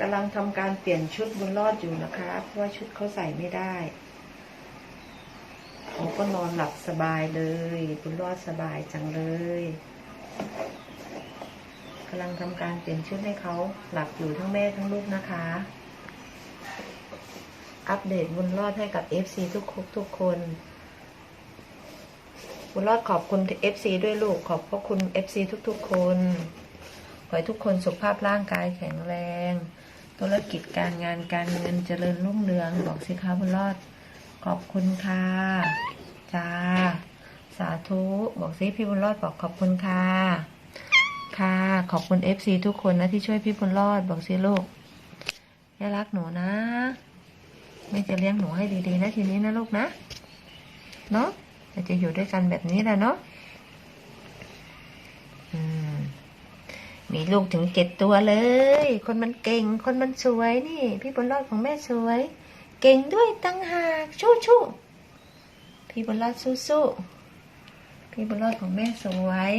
กำลังทำการเปลี่ยนชุดบุญรอดอยู่นะคะเพราะว่าชุดเขาใส่ไม่ได้เขาก็นอนหลับสบายเลย บุญรอดสบายจังเลยกำลังทำการเปลี่ยนชุดให้เขาหลับอยู่ทั้งแม่ทั้งลูกนะคะ อัปเดตบุญรอดให้กับ FC ทุกคนทุกคน บุญรอดขอบคุณ FC ด้วยลูกขอบพระคุณ FC ทุกๆคนขอให้ทุกคนสุขภาพร่างกายแข็งแรง ธุรกิจการงานการเงินเจริญรุ่งเรือง บอกสิคะบุญรอด ขอบคุณค่ะจ้าสาธุ บอกสิพี่บุญรอดบอกขอบคุณค่ะ ค่ะ ขอบคุณ FC ทุกคนนะที่ช่วยพี่บุญรอด บอกสิลูกย่ารักหนูนะไม่จะเลี้ยงหนูให้ดีๆนะทีนี้นะลูกนะเนาะเราจะอยู่ด้วยกันแบบนี้แหละเนาะอืม มีลูกถึงเจ็ดตัวเลย คนมันเก่ง คนมันสวยนี่ พี่บุญรอดของแม่สวย เก่งด้วยตั้งหากชู้ชู้พี่บุญรอดสู้สู้พี่บุญรอดของแม่สวย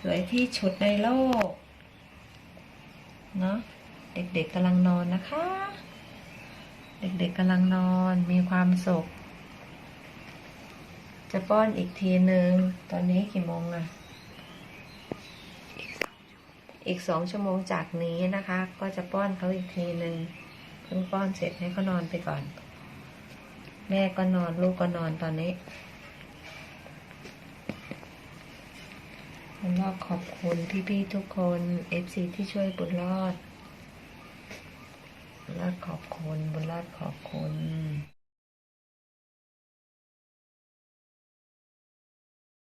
สวยที่ชุดในโลก เนาะเด็กๆกำลังนอนนะคะ เด็กๆกำลังนอนมีความสุข จะป้อนอีกทีหนึ่งตอนนี้กี่โมงอะ อีกสองชั่วโมงจากนี้นะคะ ก็จะป้อนเขาอีกทีหนึ่งเพิ่งป้อนเสร็จให้เขานอนไปก่อน แม่ก็นอนลูกก็นอนตอนนี้บุญรอดขอบคุณพี่ๆทุกคน FC ที่ช่วยบุญรอดบุญรอดขอบคุณบุญรอดขอบคุณ